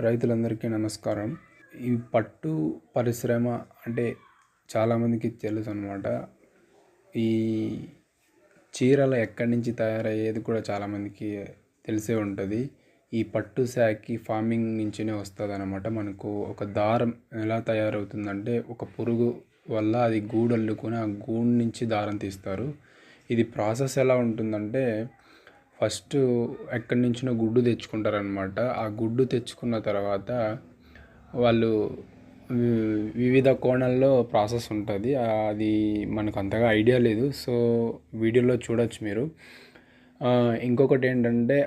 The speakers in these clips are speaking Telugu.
రైతులందరికీ నమస్కారం. ఈ పట్టు పరిశ్రమ అంటే చాలామందికి తెలుసు అనమాట ఈ చీరలు ఎక్కడి నుంచి తయారయ్యేది కూడా చాలామందికి తెలిసే ఉంటుంది. ఈ పట్టు శాఖకి ఫార్మింగ్ నుంచినే వస్తుంది అనమాట మనకు. ఒక దారం ఎలా తయారవుతుందంటే ఒక పురుగు వల్ల అది గూడు అల్లుకొని ఆ గూడు నుంచి దారం తీస్తారు. ఇది ప్రాసెస్ ఎలా ఉంటుందంటే ఫస్ట్ ఎక్కడి నుంచినో గుడ్డు తెచ్చుకుంటారనమాట ఆ గుడ్డు తెచ్చుకున్న తర్వాత వాళ్ళు వివిధ కోణాల్లో ప్రాసెస్ ఉంటుంది. అది మనకు అంతగా ఐడియా లేదు. సో వీడియోలో చూడొచ్చు మీరు. ఇంకొకటి ఏంటంటే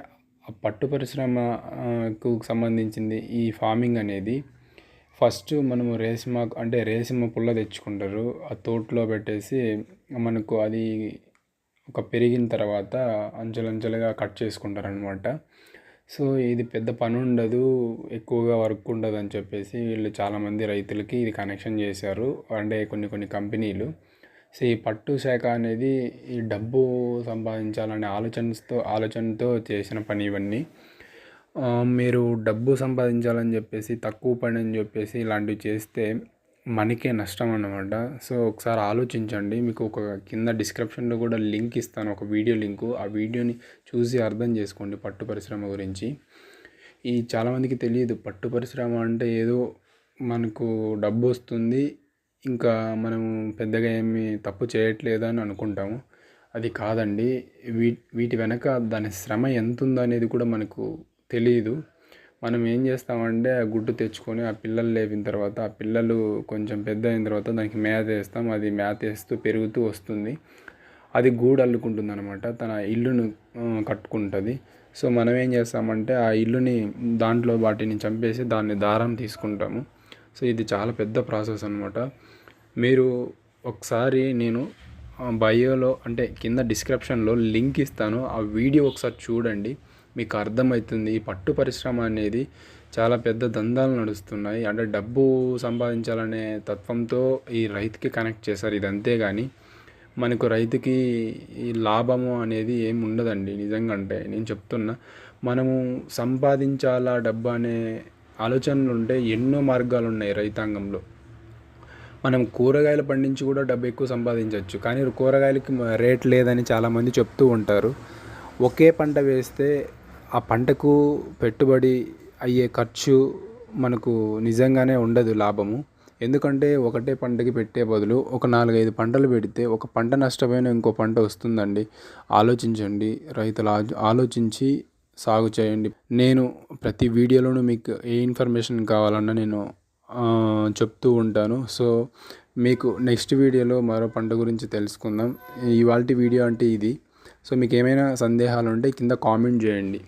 పట్టు పరిశ్రమకు సంబంధించింది ఈ ఫార్మింగ్ అనేది ఫస్ట్ మనము రేసిమ అంటే రేసిమ పుల్ల తెచ్చుకుంటారు. ఆ తోటలో పెట్టేసి మనకు అది ఒక పెరిగిన తర్వాత అంచెలంచెలుగా కట్ చేసుకుంటారనమాట సో ఇది పెద్ద పని ఉండదు ఎక్కువగా వర్క్ ఉండదు అని చెప్పేసి వీళ్ళు చాలామంది రైతులకి ఇది కనెక్షన్ చేశారు. అంటే కొన్ని కొన్ని కంపెనీలు. సో ఈ పట్టు శాఖ అనేది ఈ డబ్బు సంపాదించాలనే ఆలోచనతో ఆలోచనతో చేసిన పని ఇవన్నీ. మీరు డబ్బు సంపాదించాలని చెప్పేసి తక్కువ పని అని చెప్పేసి ఇలాంటివి చేస్తే మనకే నష్టం అన్నమాట. సో ఒకసారి ఆలోచించండి. మీకు ఒక కింద డిస్క్రిప్షన్లో కూడా లింక్ ఇస్తాను. ఒక వీడియో లింకు. ఆ వీడియోని చూసి అర్థం చేసుకోండి పట్టు పరిశ్రమ గురించి. ఈ చాలామందికి తెలియదు. పట్టు పరిశ్రమ అంటే ఏదో మనకు డబ్బు వస్తుంది. ఇంకా మనం పెద్దగా ఏమి తప్పు చేయట్లేదు అని అనుకుంటాము. అది కాదండి. వీ వీటి వెనక దాని శ్రమ ఎంత ఉందనేది కూడా మనకు తెలియదు మనం ఏం చేస్తామంటే ఆ గుడ్డు తెచ్చుకొని ఆ పిల్లలు లేపిన తర్వాత ఆ పిల్లలు కొంచెం పెద్ద అయిన తర్వాత దానికి మేత వేస్తాం. అది మేత వేస్తూ పెరుగుతూ వస్తుంది. అది గూడు అల్లుకుంటుంది అనమాట తన ఇల్లును కట్టుకుంటుంది. సో మనం ఏం చేస్తామంటే ఆ ఇల్లుని దాంట్లో వాటిని చంపేసి దాన్ని దారం తీసుకుంటాము. సో ఇది చాలా పెద్ద ప్రాసెస్ అనమాట మీరు ఒకసారి నేను బయోలో అంటే కింద డిస్క్రిప్షన్లో లింక్ ఇస్తాను. ఆ వీడియో ఒకసారి చూడండి. మీకు అర్థమవుతుంది. ఈ పట్టు పరిశ్రమ అనేది చాలా పెద్ద దందాలు నడుస్తున్నాయి. అంటే డబ్బు సంపాదించాలనే తత్వంతో ఈ రైతుకి కనెక్ట్ చేశారు. ఇది అంతేగాని మనకు రైతుకి ఈ లాభము అనేది ఏం ఉండదండి. నిజంగా అంటే నేను చెప్తున్నా మనము సంపాదించాలా డబ్బు అనే ఆలోచనలు ఉంటే ఎన్నో మార్గాలు ఉన్నాయి రైతాంగంలో. మనం కూరగాయలు పండించి కూడా డబ్బు ఎక్కువ సంపాదించవచ్చు. కానీ కూరగాయలకి రేట్ లేదని చాలామంది చెప్తూ ఉంటారు. ఒకే పంట వేస్తే ఆ పంటకు పెట్టుబడి అయ్యే ఖర్చు మనకు నిజంగానే ఉండదు లాభము. ఎందుకంటే ఒకటే పంటకి పెట్టే బదులు ఒక నాలుగైదు పంటలు పెడితే ఒక పంట నష్టపోయిన ఇంకో పంట వస్తుందండి. ఆలోచించండి. రైతులు ఆలోచించి సాగు చేయండి. నేను ప్రతి వీడియోలోనూ మీకు ఏ ఇన్ఫర్మేషన్ కావాలన్నా నేను చెప్తూ ఉంటాను. సో మీకు నెక్స్ట్ వీడియోలో మరో పంట గురించి తెలుసుకుందాం. ఇవాళ వీడియో అంటే ఇది. సో మీకు ఏమైనా సందేహాలు ఉంటే కింద కామెంట్ చేయండి.